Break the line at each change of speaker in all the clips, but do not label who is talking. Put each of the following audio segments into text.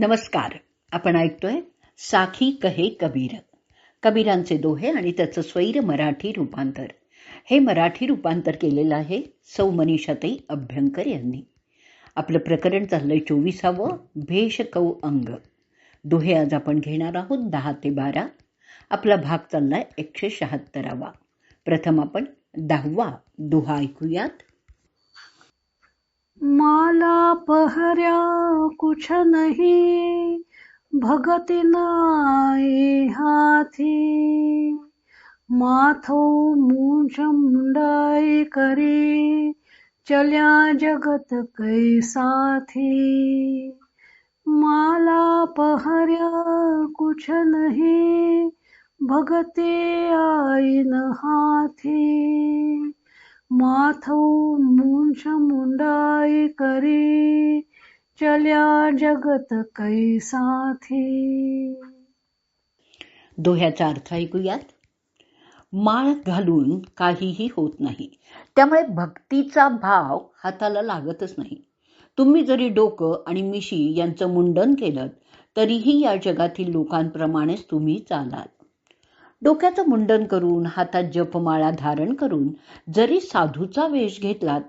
नमस्कार. आपण ऐकतोय साखी कहे कबीर. कबीरांचे दोहे आणि त्याचं स्वैर मराठी रूपांतर. हे मराठी रूपांतर केलेलं आहे सौ मनीषाताई अभ्यंकर यांनी. आपलं प्रकरण चाललंय चोवीसावं भेष कौ अंग. दोहे आज आपण घेणार आहोत दहा ते बारा. आपला भाग चाललाय एकशे शहात्तरावा. प्रथम आपण दहावा दोहा ऐकूयात.
माला पहऱ्या कुछ नहीं, भगति नाए हाथी। माथो मूछ मुंडाई करे, चल्या जगत कै साथी। माला पहऱ्या कुछ नहीं, भगते आईन हाथी। माथो मूंछ मुंडाई करी चल्या जगत कैसाथी
दोह्याचा अर्थ ऐकूयात. माळ घालून काहीही होत नाही. त्यामुळे भक्तीचा भाव हाताला लागतच नाही. तुम्ही जरी डोकं आणि मिशी यांचं मुंडन केलं तरीही या जगातील लोकांप्रमाणेच तुम्ही चालाल. डोक्याचं मुंडन करून हातात जपमाळा धारण करून जरी साधूचा वेश घेतलात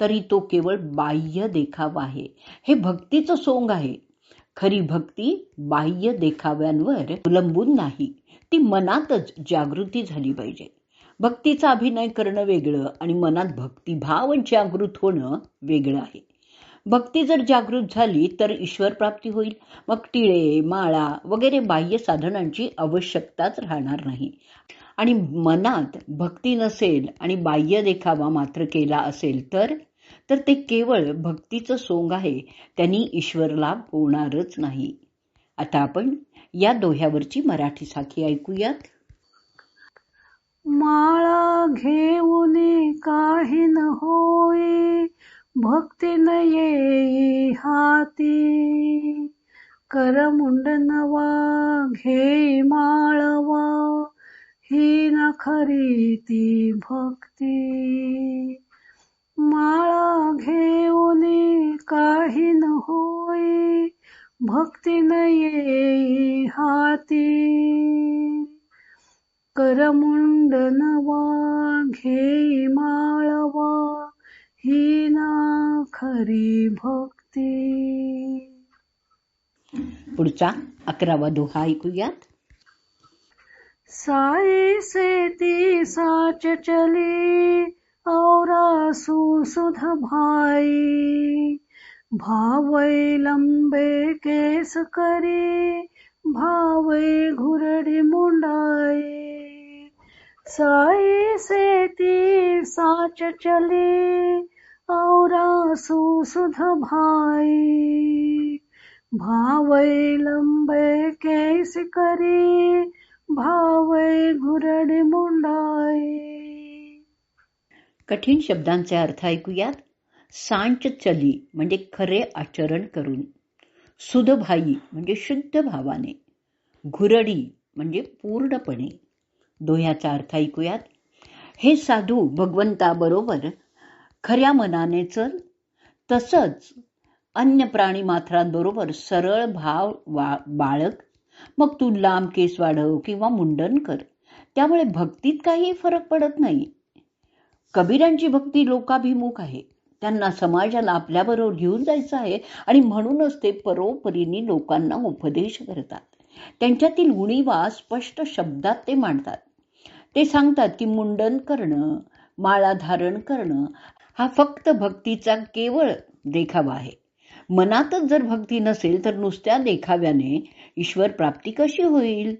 तरी तो केवळ बाह्य देखावा आहे. हे भक्तीचं सोंग आहे. खरी भक्ती बाह्य देखाव्यांवर अवलंबून नाही. ती मनातच जागृती झाली पाहिजे. भक्तीचा अभिनय करणं वेगळं आणि मनात भक्तिभाव जागृत होणं वेगळं आहे. भक्ती जर जागृत झाली तर ईश्वर प्राप्ती होईल. मग टिळे माळा वगैरे बाह्य साधनांची आवश्यकताच राहणार नाही. आणि मनात भक्ती नसेल आणि बाह्य देखावा मात्र केला असेल तर तर ते केवळ भक्तीचं सोंग आहे. त्यांनी ईश्वर लाभ होणारच नाही. आता आपण या दोह्यावरची मराठी साखी ऐकूयात.
माळा घेऊन काही न होई भक्ती न येई हाती. कर मुंडनवा घे माळवा ही ना खरी ती भक्ती. माळा घेऊन काही न होई भक्ती न येई हाती. करमुंडनवा घे माळवा ही ना खरी भक्ती.
पुढचा अकरावा दोहा ऐकूयात.
साई से ती साच चली औरा सुसुध भाई, भावै लंबे केस करी, भावै घुरडी मुंडाई साई से ती साच चली, औरा सुसुध भाई, भावै लंबे केस करी, भावै घुरडी मुंडाई
कठीण शब्दांचे अर्थ ऐकूयात. सांच चली म्हणजे खरे आचरण करून. सुधभाई म्हणजे शुद्ध भावाने. घुरडी म्हणजे पूर्णपणे. दोह्याचा अर्थ ऐकूयात. हे साधू भगवंताबरोबर खऱ्या मनाने चल. तसंच अन्य प्राणी मात्रांबरोबर सरळ भाव वा बाळक मग तू लांब केस वाढव किंवा मुंडन कर. त्यामुळे भक्तीत काही फरक पडत नाही. कबीरांची भक्ती लोकाभिमुख आहे. त्यांना समाजाला आपल्याबरोबर घेऊन जायचं आहे आणि म्हणूनच ते परोपरीने लोकांना उपदेश करतात. त्यांच्यातील गुणीवा स्पष्ट शब्दात ते मांडतात. ते सांगतात की मुंडन करणं माळा धारण करणं हा फक्त भक्तीचा केवळ देखावा आहे. मनातच जर भक्ती नसेल तर नुसत्या देखाव्याने ईश्वर प्राप्ती कशी होईल?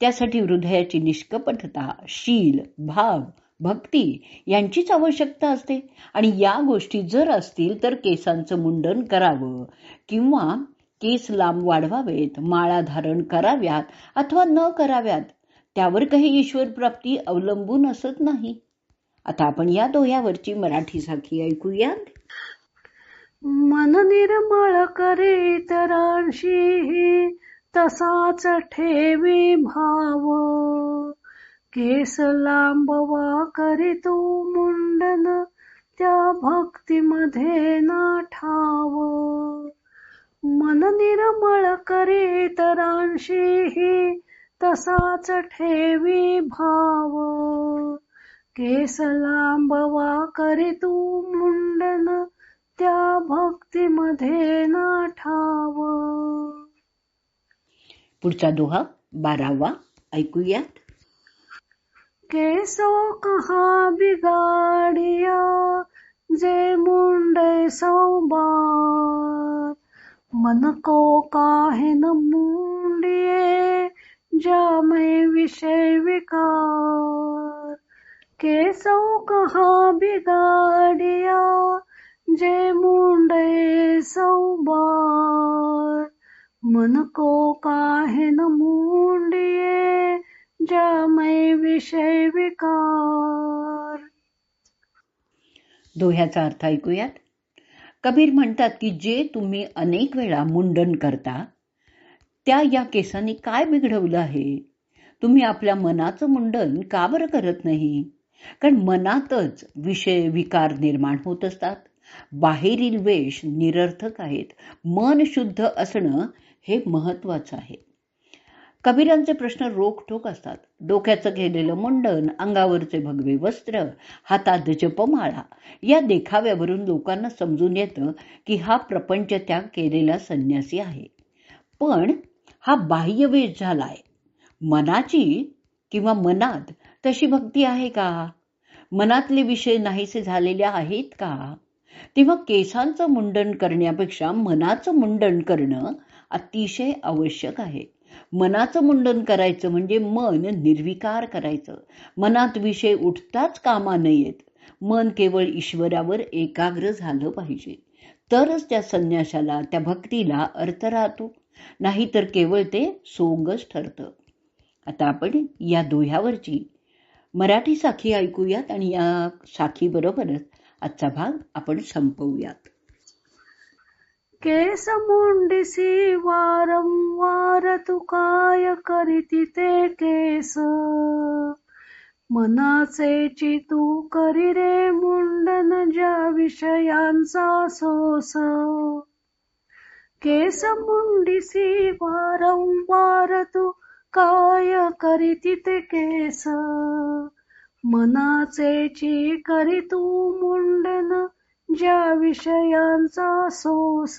त्यासाठी हृदयाची निष्कपटता शील भाव भक्ती यांचीच आवश्यकता असते. आणि या गोष्टी जर असतील तर केसांचं मुंडन करावं. किंवा केस लांब वाढवावेत माळा धारण कराव्यात अथवा न कराव्यात. त्यावर काही ईश्वर प्राप्ती अवलंबून असत नाही. आता आपण या दोह्यावरची मराठी साखी ऐकूया
मन निर्मळ करे इतरांशी तसाच ठेवी भाव. केस लांबवा करी तू मुंडन त्या भक्तीमध्ये ना ठाव मन निर्मळ करे तरांशीही तसाच ठेवी भाव. केस लांबवा करी तू मुंडन त्या भक्तीमध्ये ना ठाव
पुढचा दोहा बारावा ऐकूयात.
केसो कहा बिगाडिया, जे मुंडे सौबार मन को काहे न मुंडिये जा में विषय विकार। केसो कहा बिगाडिया, जे मुंडे सौबार मन को काहे न मुंडिये ज्यामय विषय विकार.
दोह्याचा अर्थ ऐकूयात. कबीर म्हणतात की जे तुम्ही अनेक वेळा मुंडन करता त्या या केसांनी काय बिघडवलं आहे? तुम्ही आपल्या मनाचं मुंडन का बरं करत नाही? कारण मनातच विषय विकार निर्माण होत असतात. बाहेरील वेश निरर्थक आहेत. मन शुद्ध असणं हे महत्वाचं आहे. कबीरांचे प्रश्न रोखठोक असतात. डोक्याचं केलेलं मुंडन अंगावरचे भगवे वस्त्र हातात जपमाळा या देखाव्यावरून लोकांना समजून येतं की हा प्रपंच त्याग केलेला संन्यासी आहे. पण हा बाह्यवेश झालाय. मनाची किंवा मनात तशी भक्ती आहे का? मनातले विषय नाहीसे झालेले आहेत का? तेव्हा केसांचं मुंडन करण्यापेक्षा मनाचं मुंडन करणं अतिशय आवश्यक आहे. मनाचं मुंडन करायचं म्हणजे मन निर्विकार करायचं. मनात विषय उठताच कामा नयेत मन केवळ ईश्वरावर एकाग्र झालं पाहिजे. तरच त्या संन्यासाला त्या भक्तीला अर्थ राहतो. नाहीतर केवळ ते सोंगच ठरतं. आता आपण या दोह्यावरची मराठी साखी ऐकूयात आणि या साखीबरोबरच आजचा भाग आपण संपवूयात.
केस मुंडिसी वारंवार तू काय करीती ते केस. मनाचे तू करी रे मुंडन ज्या विषयांचा सोस. केस मुंडिसी वारंवार तू काय करीती ते केस. मनाचे करी तू मुंडन ज्या विषयांचा सोस